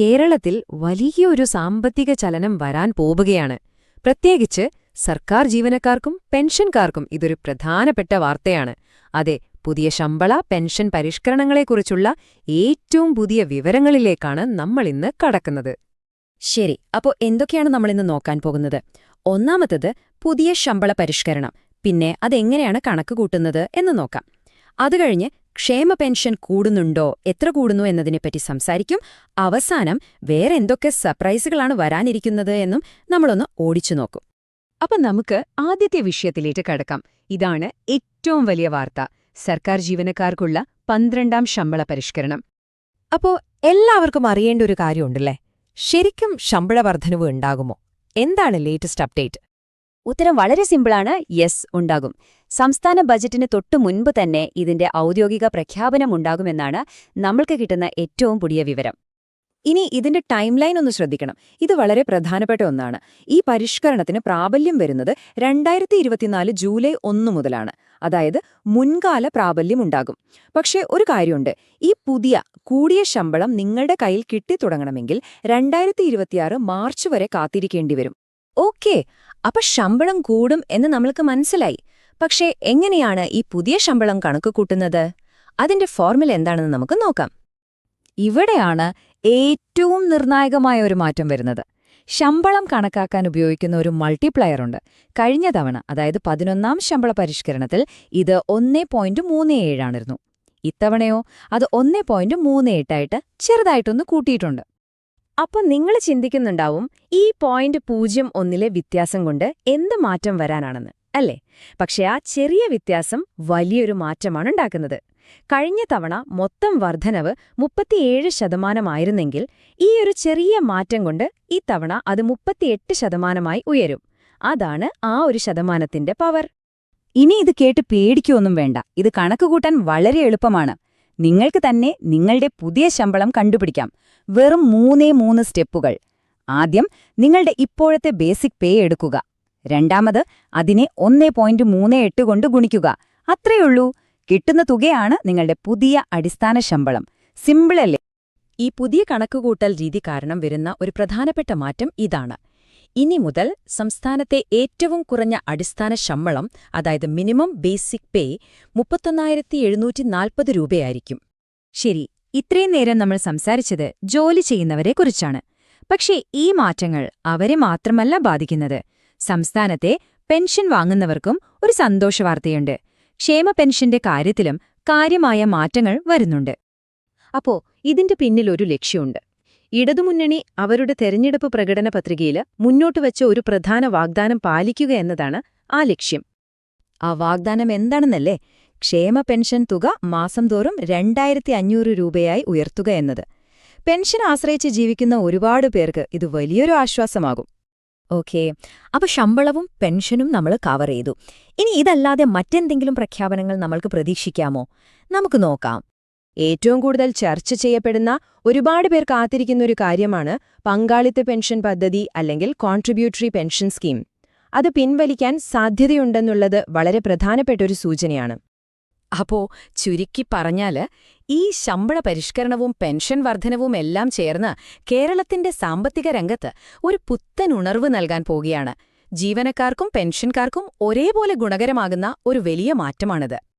കേരളത്തിൽ വലിയൊരു സാമ്പത്തിക ചലനം വരാൻ പോവുകയാണ്. പ്രത്യേകിച്ച് സർക്കാർ ജീവനക്കാർക്കും പെൻഷൻകാർക്കും ഇതൊരു പ്രധാനപ്പെട്ട വാർത്തയാണ്. അതെ പുതിയ ശമ്പള പെൻഷൻ പരിഷ്കരണങ്ങളെക്കുറിച്ചുള്ള ഏറ്റവും പുതിയ വിവരങ്ങളിലേക്കാണ് നമ്മളിന്ന് കടക്കുന്നത്. ശരി അപ്പോൾ എന്തൊക്കെയാണ് നമ്മളിന്ന് നോക്കാൻ പോകുന്നത്? ഒന്നാമത്തത് പുതിയ ശമ്പള പരിഷ്കരണം. പിന്നെ അതെങ്ങനെയാണ് കണക്ക് കൂട്ടുന്നത് എന്ന് നോക്കാം. അത് കഴിഞ്ഞ് ക്ഷേമ പെൻഷൻ കൂടുന്നുണ്ടോ? എത്ര കൂടുന്നു എന്നതിനെപ്പറ്റി സംസാരിക്കും. അവസാനം വേറെ എന്തൊക്കെ സർപ്രൈസുകളാണ് വരാനിരിക്കുന്നത് എന്നും നമ്മളൊന്ന് ഓടിച്ചു നോക്കും. അപ്പം നമുക്ക് ആദ്യത്തെ വിഷയത്തിലേക്ക് കടക്കാം. ഇതാണ് ഏറ്റവും വലിയ വാർത്ത. സർക്കാർ ജീവനക്കാർക്കുള്ള പന്ത്രണ്ടാം ശമ്പള പരിഷ്കരണം. അപ്പോ എല്ലാവർക്കും അറിയേണ്ട ഒരു കാര്യമുണ്ടല്ലേ? ശരിക്കും ശമ്പള വർധനവ് ഉണ്ടാകുമോ? എന്താണ് ലേറ്റസ്റ്റ് അപ്ഡേറ്റ് ഉത്തരം വളരെ സിമ്പിളാണ്. യെസ് ഉണ്ടാകും. സംസ്ഥാന ബജറ്റിന് തൊട്ടു മുൻപ് തന്നെ ഇതിന്റെ ഔദ്യോഗിക പ്രഖ്യാപനം ഉണ്ടാകുമെന്നാണ് നമ്മൾക്ക് കിട്ടുന്ന ഏറ്റവും പുതിയ വിവരം. ഇനി ഇതിന്റെ ടൈം ലൈൻ ഒന്ന് ശ്രദ്ധിക്കണം. ഇത് വളരെ പ്രധാനപ്പെട്ട ഒന്നാണ്. ഈ പരിഷ്കരണത്തിന് പ്രാബല്യം വരുന്നത് രണ്ടായിരത്തി ഇരുപത്തിനാല് ജൂലൈ ഒന്നു മുതലാണ്. അതായത് മുൻകാല പ്രാബല്യം ഉണ്ടാകും. പക്ഷേ ഒരു കാര്യമുണ്ട്. ഈ പുതിയ കൂടിയ ശമ്പളം നിങ്ങളുടെ കയ്യിൽ കിട്ടിത്തുടങ്ങണമെങ്കിൽ രണ്ടായിരത്തി ഇരുപത്തിയാറ് മാർച്ച് വരെ കാത്തിരിക്കേണ്ടി വരും. ഓക്കെ അപ്പൊ ശമ്പളം കൂടും എന്ന് നമ്മൾക്ക് മനസ്സിലായി. പക്ഷേ എങ്ങനെയാണ് ഈ പുതിയ ശമ്പളം കണക്ക് കൂട്ടുന്നത്? അതിന്റെ ഫോർമുല എന്താണെന്ന് നമുക്ക് നോക്കാം. ഇവിടെയാണ് ഏറ്റവും നിർണായകമായ ഒരു മാറ്റം വരുന്നത്. ശമ്പളം കണക്കാക്കാൻ ഉപയോഗിക്കുന്ന ഒരു മൾട്ടിപ്ലയർ ഉണ്ട്. കഴിഞ്ഞ തവണ അതായത് പതിനൊന്നാം ശമ്പള പരിഷ്കരണത്തിൽ ഇത് ഒന്നേ പോയിന്റ് മൂന്ന് ഏഴാണിരുന്നു ഇത്തവണയോ അത് ഒന്നേ പോയിന്റ് മൂന്ന് എട്ടായിട്ട് ചെറുതായിട്ടൊന്ന് കൂട്ടിയിട്ടുണ്ട്. അപ്പൊ നിങ്ങൾ ചിന്തിക്കുന്നുണ്ടാവും ഈ പോയിന്റ് പൂജ്യം ഒന്നിലെ വ്യത്യാസം കൊണ്ട് എന്ത് മാറ്റം വരാനാണെന്ന് അല്ലേ? പക്ഷെ ആ ചെറിയ വ്യത്യാസം വലിയൊരു മാറ്റമാണ് ഉണ്ടാക്കുന്നത്. കഴിഞ്ഞ തവണ മൊത്തം വർധനവ് മുപ്പത്തിയേഴ് ശതമാനമായിരുന്നെങ്കിൽ ഈ ഒരു ചെറിയ മാറ്റം കൊണ്ട് ഈ തവണ അത് മുപ്പത്തിയെട്ട് ശതമാനമായി ഉയരും. അതാണ് ആ ഒരു ശതമാനത്തിന്റെ പവർ ഇനി ഇത് കേട്ട് പേടിക്കൊന്നും വേണ്ട. ഇത് കണക്കുകൂട്ടാൻ വളരെ എളുപ്പമാണ്. നിങ്ങൾക്ക് തന്നെ നിങ്ങളുടെ പുതിയ ശമ്പളം കണ്ടുപിടിക്കാം. വെറും മൂന്നേ മൂന്ന് സ്റ്റെപ്പുകൾ. ആദ്യം നിങ്ങളുടെ ഇപ്പോഴത്തെ ബേസിക് പേ എടുക്കുക. രണ്ടാമത് അതിനെ ഒന്നേ പോയിന്റ് മൂന്ന് എട്ട് കൊണ്ട് ഗുണിക്കുക. അത്രയുള്ളൂ കിട്ടുന്ന തുകയാണ് നിങ്ങളുടെ പുതിയ അടിസ്ഥാന ശമ്പളം. സിമ്പിളല്ലേ ഈ പുതിയ കണക്കുകൂട്ടൽ രീതി കാരണം വരുന്ന ഒരു പ്രധാനപ്പെട്ട മാറ്റം ഇതാണ്. ഇനി മുതൽ സംസ്ഥാനത്തെ ഏറ്റവും കുറഞ്ഞ അടിസ്ഥാന ശമ്പളം അതായത് മിനിമം ബേസിക് പേ മുപ്പത്തൊന്നായിരത്തി എഴുന്നൂറ്റി നാൽപ്പത് രൂപയായിരിക്കും. ശരി ഇത്രയും നേരം നമ്മൾ സംസാരിച്ചത് ജോലി ചെയ്യുന്നവരെക്കുറിച്ചാണ് പക്ഷേ ഈ മാറ്റങ്ങൾ അവരെ മാത്രമല്ല ബാധിക്കുന്നത്. സംസ്ഥാനത്തെ പെൻഷൻ വാങ്ങുന്നവർക്കും ഒരു സന്തോഷവാർത്തയുണ്ട്. ക്ഷേമ പെൻഷന്റെ കാര്യത്തിലും കാര്യമായ മാറ്റങ്ങൾ വരുന്നുണ്ട്. അപ്പോ ഇതിന്റെ പിന്നിലൊരു ലക്ഷ്യമുണ്ട്. ഇടതുമുന്നണി അവരുടെ തെരഞ്ഞെടുപ്പ് പ്രകടന പത്രികയിൽ മുന്നോട്ട് വെച്ച ഒരു പ്രധാന വാഗ്ദാനം പാലിക്കുക എന്നതാണ് ആ ലക്ഷ്യം. ആ വാഗ്ദാനം എന്താണെന്നല്ലേ? ക്ഷേമ പെൻഷൻ തുക മാസം തോറും രണ്ടായിരത്തി അഞ്ഞൂറ് രൂപയായി ഉയർത്തുക എന്നത്. പെൻഷൻ ആശ്രയിച്ച് ജീവിക്കുന്ന ഒരുപാട് പേർക്ക് ഇത് വലിയൊരു ആശ്വാസമാകും. ഓക്കേ അപ്പൊ ശമ്പളവും പെൻഷനും നമ്മൾ കവർ ചെയ്തു. ഇനി ഇതല്ലാതെ മറ്റെന്തെങ്കിലും പ്രഖ്യാപനങ്ങൾ നമ്മൾക്ക് പ്രതീക്ഷിക്കാമോ? നമുക്ക് നോക്കാം. ഏറ്റവും കൂടുതൽ ചർച്ച ചെയ്യപ്പെടുന്ന ഒരുപാട് പേർ കാത്തിരിക്കുന്ന ഒരു കാര്യമാണ് പങ്കാളിത്ത പെൻഷൻ പദ്ധതി അല്ലെങ്കിൽ കോൺട്രിബ്യൂട്ടറി പെൻഷൻ സ്കീം. അത് പിൻവലിക്കാൻ സാധ്യതയുണ്ടെന്നുള്ളത് വളരെ പ്രധാനപ്പെട്ട ഒരു സൂചനയാണ്. അപ്പോ ചുരുക്കി പറഞ്ഞാൽ ഈ ശമ്പള പരിഷ്കരണവും പെൻഷൻ വർധനവും എല്ലാം ചേർന്ന് കേരളത്തിന്റെ സാമ്പത്തിക രംഗത്ത് ഒരു പുത്തൻ ഉണർവ് നൽകാൻ പോകുകയാണ് ജീവനക്കാർക്കും പെൻഷൻകാർക്കും ഒരേപോലെ ഗുണകരമാകുന്ന ഒരു വലിയ മാറ്റമാണിത്.